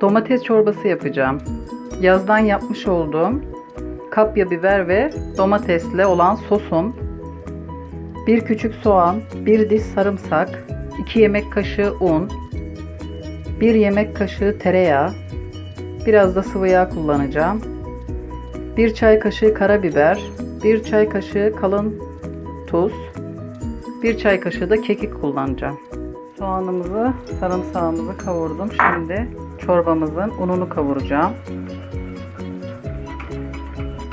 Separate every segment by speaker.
Speaker 1: domates çorbası yapacağım. Yazdan yapmış olduğum kapya biber ve domatesle olan sosum, bir küçük soğan, bir diş sarımsak, 2 yemek kaşığı un, 1 yemek kaşığı tereyağı, biraz da sıvı yağ kullanacağım. 1 çay kaşığı karabiber, 1 çay kaşığı kalın tuz, 1 çay kaşığı da kekik kullanacağım. Soğanımızı, sarımsağımızı kavurdum. Şimdi çorbamızın ununu kavuracağım.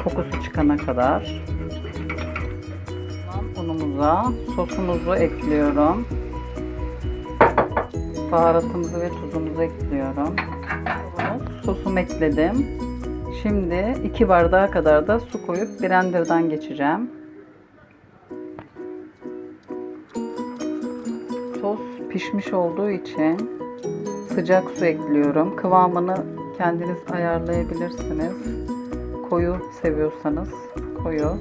Speaker 1: Kokusu çıkana kadar. Unumuza sosumuzu ekliyorum. Baharatımızı ve tuzumuzu ekliyorum. Sosumu ekledim. Şimdi 2 bardağa kadar da su koyup blenderdan geçeceğim. Sos pişmiş olduğu için sıcak su ekliyorum. Kıvamını kendiniz ayarlayabilirsiniz. Koyu seviyorsanız koyu.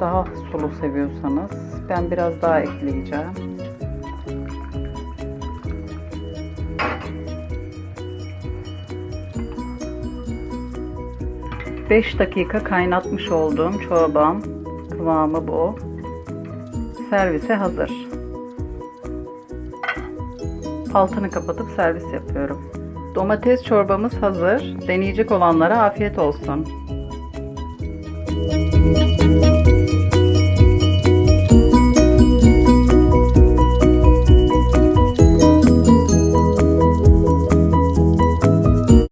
Speaker 1: Daha sulu seviyorsanız ben biraz daha ekleyeceğim. Beş dakika kaynatmış olduğum çorbam kıvamı bu. Servise hazır. Altını kapatıp servis yapıyorum. Domates çorbamız hazır. Deneyecek olanlara afiyet olsun.